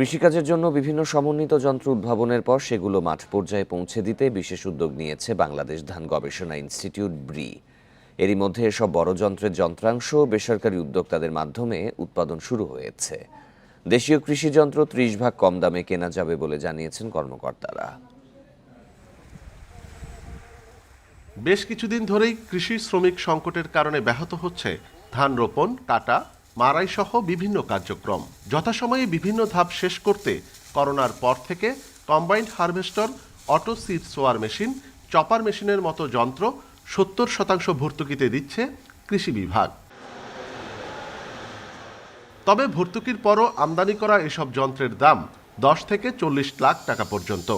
কৃষিকাজের জন্য বিভিন্ন সমন্বিত যন্ত্র উদ্ভাবনের পর সেগুলো মাঠ পর্যায়ে পৌঁছে দিতে বিশেষ উদ্যোগ নিয়েছে বাংলাদেশ ধান গবেষণা ইনস্টিটিউট ব্রি। এরই মধ্যে এসব বড় যন্ত্রের যন্ত্রাংশ বেসরকারি উদ্যোক্তাদের মাধ্যমে উৎপাদন শুরু হয়েছে। দেশীয় কৃষি যন্ত্র ত্রিশ ভাগ কম দামে কেনা যাবে বলে জানিয়েছেন কর্মকর্তারা। বেশ কিছুদিন ধরেই কৃষি শ্রমিক সংকটের কারণে ব্যাহত হচ্ছে ধান রোপণ, কাটা মারাই সহ বিভিন্ন কার্যক্রম। যথাসময়ে বিভিন্ন ধাপ শেষ করতে করোনার পর থেকে combined harvester, auto seed sower machine, chopper মেশিনের মতো যন্ত্র সত্তর শতাংশ ভর্তুকিতে দিচ্ছে কৃষি বিভাগ। তবে ভর্তুকির পরও আমদানি করা এসব যন্ত্রের দাম দশ থেকে চল্লিশ লাখ টাকা পর্যন্ত।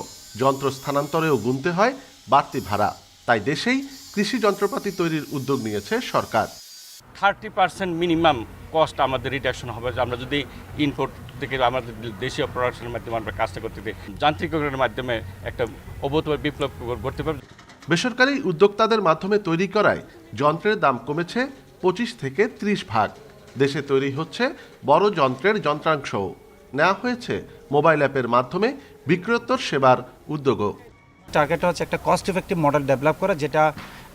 যন্ত্র স্থানান্তরেও গুনতে হয় বাড়তি ভাড়া। তাই দেশেই কৃষি যন্ত্রপাতি তৈরির উদ্যোগ নিয়েছে সরকার। থার্টি পার্সেন্ট মিনিমাম কস্ট আমাদের রিডাকশন হবে যে আমরা যদি ইনপুট থেকে আমাদের দেশীয় প্রোডাকশনের মাধ্যমে আমরা কাজটা করতে পারি যান্ত্রিকরণের মাধ্যমে একটা অভূতপূর্ব বিপ্লব করতে পারবে। বেসরকারি উদ্যোক্তাদের মাধ্যমে তৈরি করায় যন্ত্রের দাম কমেছে পঁচিশ থেকে ত্রিশ ভাগ। দেশে তৈরি হচ্ছে বড় যন্ত্রের যন্ত্রাংশও নেওয়া হয়েছে মোবাইল অ্যাপের মাধ্যমে বিক্রয়োত্তর সেবার উদ্যোগও। টার্গেট হচ্ছে একটা কস্ট ইফেক্টিভ মডেল ডেভেলপ করা যেটা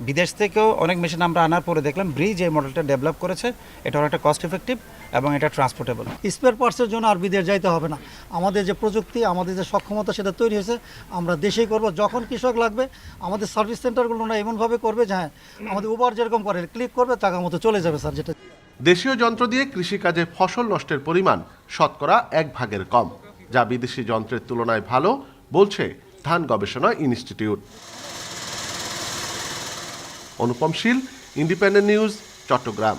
বিদেশ থেকেও অনেক মেশিন আমরা আনার পরে দেখলাম ব্রিজ এই মডেলটা ডেভেলপ করেছে। এটা অনেকটা কস্ট ইফেক্টিভ এবং এটা ট্রান্সপোর্টেবল স্পেয়ার পার্টসের জন্য আর বিদেশ যাইতে হবে না। আমাদের যে প্রযুক্তি আমাদের যে সক্ষমতা সেটা তৈরি হয়েছে আমরা দেশেই করব। যখন কৃষক লাগবে আমাদের সার্ভিস সেন্টারগুলো না এমনভাবে করবে যে হ্যাঁ আমাদের উবার যেরকম করে ক্লিক করবে টাকা মতো চলে যাবে স্যার যেটা দেশীয় যন্ত্র দিয়ে কৃষিকাজে ফসল নষ্টের পরিমাণ শতকরা এক ভাগের কম যা বিদেশি যন্ত্রের তুলনায় ভালো বলছে ধান গবেষণা institute. Anupam Shil independent news Chattogram.